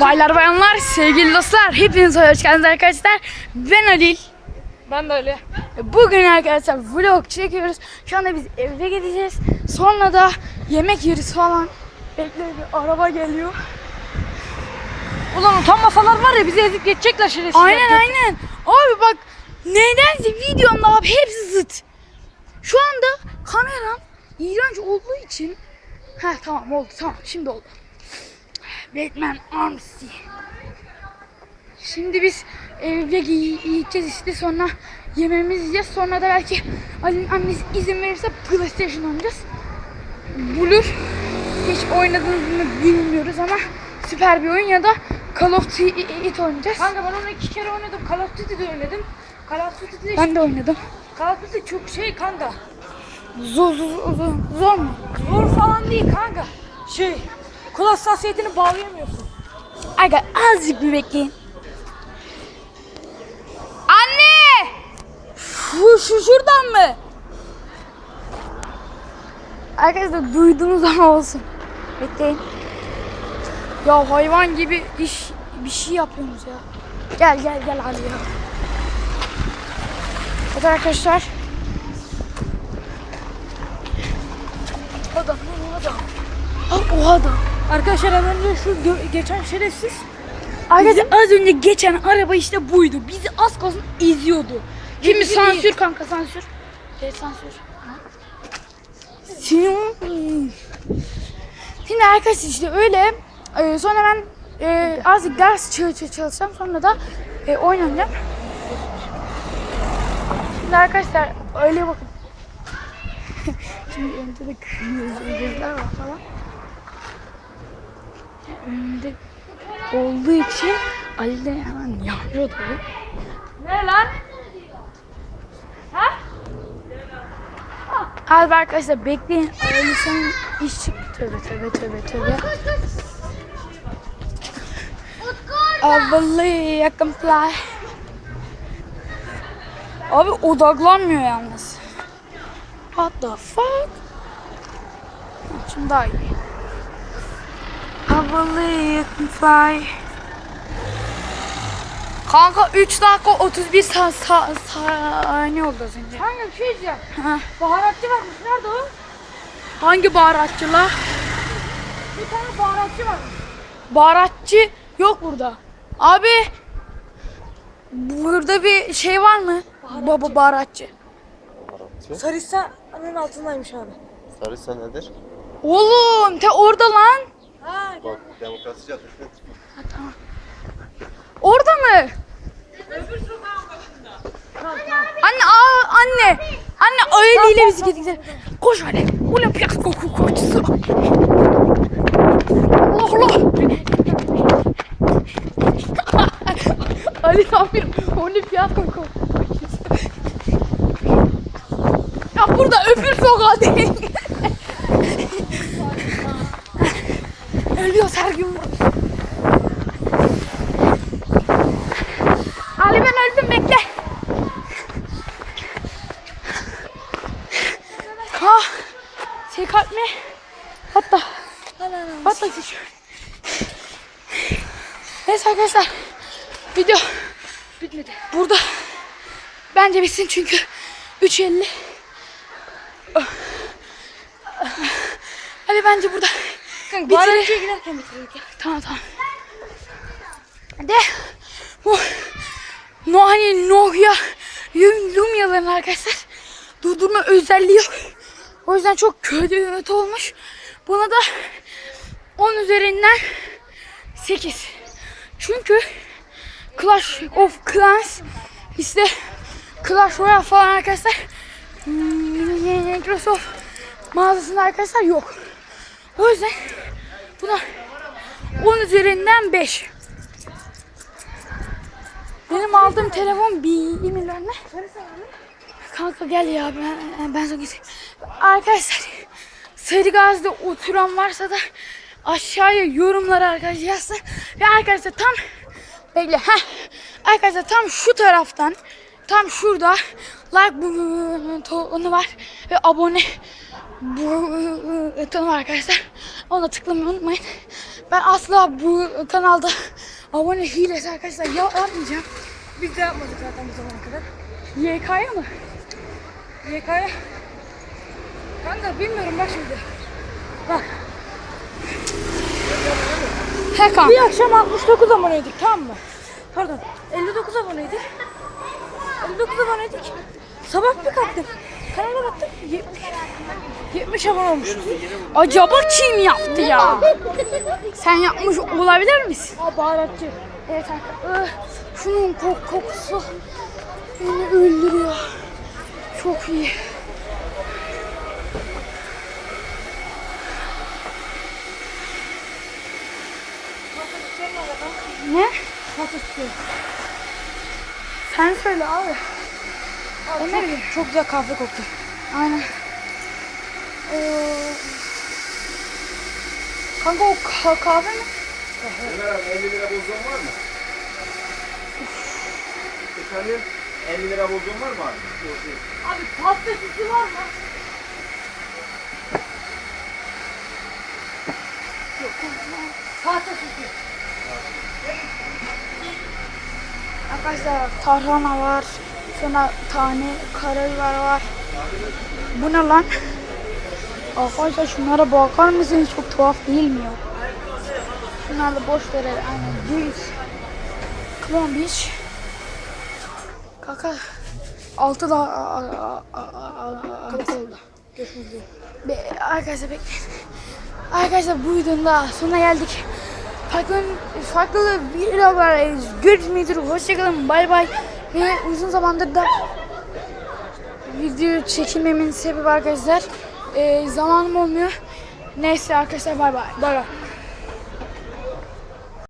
Baylar bayanlar, sevgili dostlar, hepiniz hoş geldiniz arkadaşlar. Ben Halil. Ben de öyle. Bugün arkadaşlar vlog çekiyoruz. Şu anda biz eve gideceğiz. Sonra da yemek yeriz falan. Bekle bir araba geliyor. Ulan utanmasalar var ya bizi ezip geçecekler şerefsizler. Aynen aynen. Abi bak nedense videomda abi hepsi zıt. Şu anda kameram iğrenç olduğu için Ha tamam oldu tamam şimdi oldu. Batman Armsy. Şimdi biz evde yiyeceğiz işte sonra yemeğimizi yiyeceğiz. Sonra da belki Ali'nin annesi izin verirse PlayStation oynayacağız. Bulur. Hiç oynadınız mı bilmiyoruz ama süper bir oyun ya da Call of Duty oynayacağız. Kanka ben onu iki kere oynadım. Call of Duty'de oynadım. Call of Duty'de Ben de oynadım. Call of Duty çok şey kanka. Zor zor zor, zor mu? Zor falan değil kanka. Şey, kul hassasiyetini bağlayamıyorsun. Aga azıcık bir bekleyin. Anne! Şu, şu şuradan mı? Arkadaşlar duydunuz ama olsun. Bekleyin. Ya hayvan gibi iş bir şey yapıyorsunuz ya. Gel gel gel hadi ya. Evet arkadaşlar. Adam adam. Ha, o adam. Arkadaşlar az önce şu geçen şerefsiz Arkadaşlar az önce geçen araba işte buydu. Bizi az kalsın eziyordu. Şimdi Bizi sansür değil. kanka sansür. Evet sansür. Şimdi, şimdi arkadaşlar işte öyle. Ee, sonra ben e, azıcık ders çal- çal- çalışacağım. Sonra da e, oynayacağım. Şimdi arkadaşlar öyle bakın. Şimdi önde de kırmızı falan. Önde olduğu için Ali de hemen yanıyor tabii. Ne lan? Abi arkadaşlar bekleyin. Ali sen iş çıktı. Tövbe tövbe tövbe tövbe. I believe I can fly. Abi odaklanmıyor yalnız. What the fuck? Ha, Şimdi daha iyi. I believe I can fly. Kanka 3 dakika 31 sa sa saniye oldu az önce. Kanka bir şey diyeceğim. Ha. Baharatçı varmış. Nerede o? Hangi baharatçı la? Bir tane baharatçı varmış. Baharatçı yok burada. Abi burada bir şey var mı? Baba baharatçı. Sarısa'nın altındaymış abi. Sarısa nedir? Oğlum te orada lan. Ha, Bak demokrasi caddesine Orada mı? Anne aa anne. Anne aileyle bizi gidelim. Koş hadi. Olimpiyat koku koçusu. Allah Allah. Ali yapıyor? Olimpiyat koku. Ya burada öpür sokağı değil. Ölüyoruz her gün. Ali ben öldüm bekle. Ha. Şey kalp mi? Hatta. Hatta. Neyse arkadaşlar. Video bitmedi. burada. Bence bitsin çünkü 3.50. Hadi bence burada. Kanka Bitirelim. baharatçıya giderken bitirdik ya. Tamam tamam. De bu no hani Nokia Lum- Lumia'ların arkadaşlar durdurma özelliği yok. O yüzden çok kötü olmuş. Buna da 10 üzerinden 8. Çünkü Clash of Clans işte Clash Royale falan arkadaşlar Microsoft mağazasında arkadaşlar yok. O yüzden buna 10 üzerinden 5. Benim aldığım telefon bir milyon ne? Kanka gel ya ben, ben sana gideyim. Arkadaşlar Sarı Gazi'de oturan varsa da aşağıya yorumlara arkadaşlar yazsın. Ve arkadaşlar tam bekle heh. Arkadaşlar tam şu taraftan tam şurada like butonu var ve abone butonu var arkadaşlar. Ona tıklamayı unutmayın. Ben asla bu kanalda abone hilesi arkadaşlar ya yapmayacağım. Biz de yapmadık zaten bu zamana kadar. YK'ya mı? YK'ya. Kanka bilmiyorum bak şimdi. Bak He kanka. bir akşam 69 aboneydik tamam mı? Pardon 59 aboneydik. 59 aboneydik. Sabah bir kalktık. Kanala baktık 70. 70 abone olmuş. Acaba kim yaptı ya? Sen yapmış olabilir misin? Aa baharatçı. Evet arkadaşlar. Şunun kok kokusu beni öldürüyor. Çok iyi. Ne? Nasıl? Sen söyle abi. Aa, çok, çok güzel kahve koktu. Aynen. Ee, kanka o ka- kahve mi? Ömer abi 50 lira bozduğun var mı? Efendim? 50 lira bozduğun var mı abi? Yok. Abi pasta sütü var mı? Pasta sütü. Arkadaşlar tarhana var. Sonra tane karabiber var. Bu ne lan? Arkadaşlar şunlara bakar mısınız? Çok tuhaf değil mi ya? Şunlar da boş verer. Aynen. Büyük. Come on bitch. Kaka. Altı da a- a- a- a- a- altı oldu. Be, arkadaşlar bekleyin. Arkadaşlar bu videonun da sonuna geldik. Farklı, farklı videolar görüşmek üzere. Hoşçakalın. Bay bay. Ve uzun zamandır da video çekilmemin sebebi arkadaşlar. e, zamanım olmuyor. Neyse arkadaşlar bay bay. Bay bay.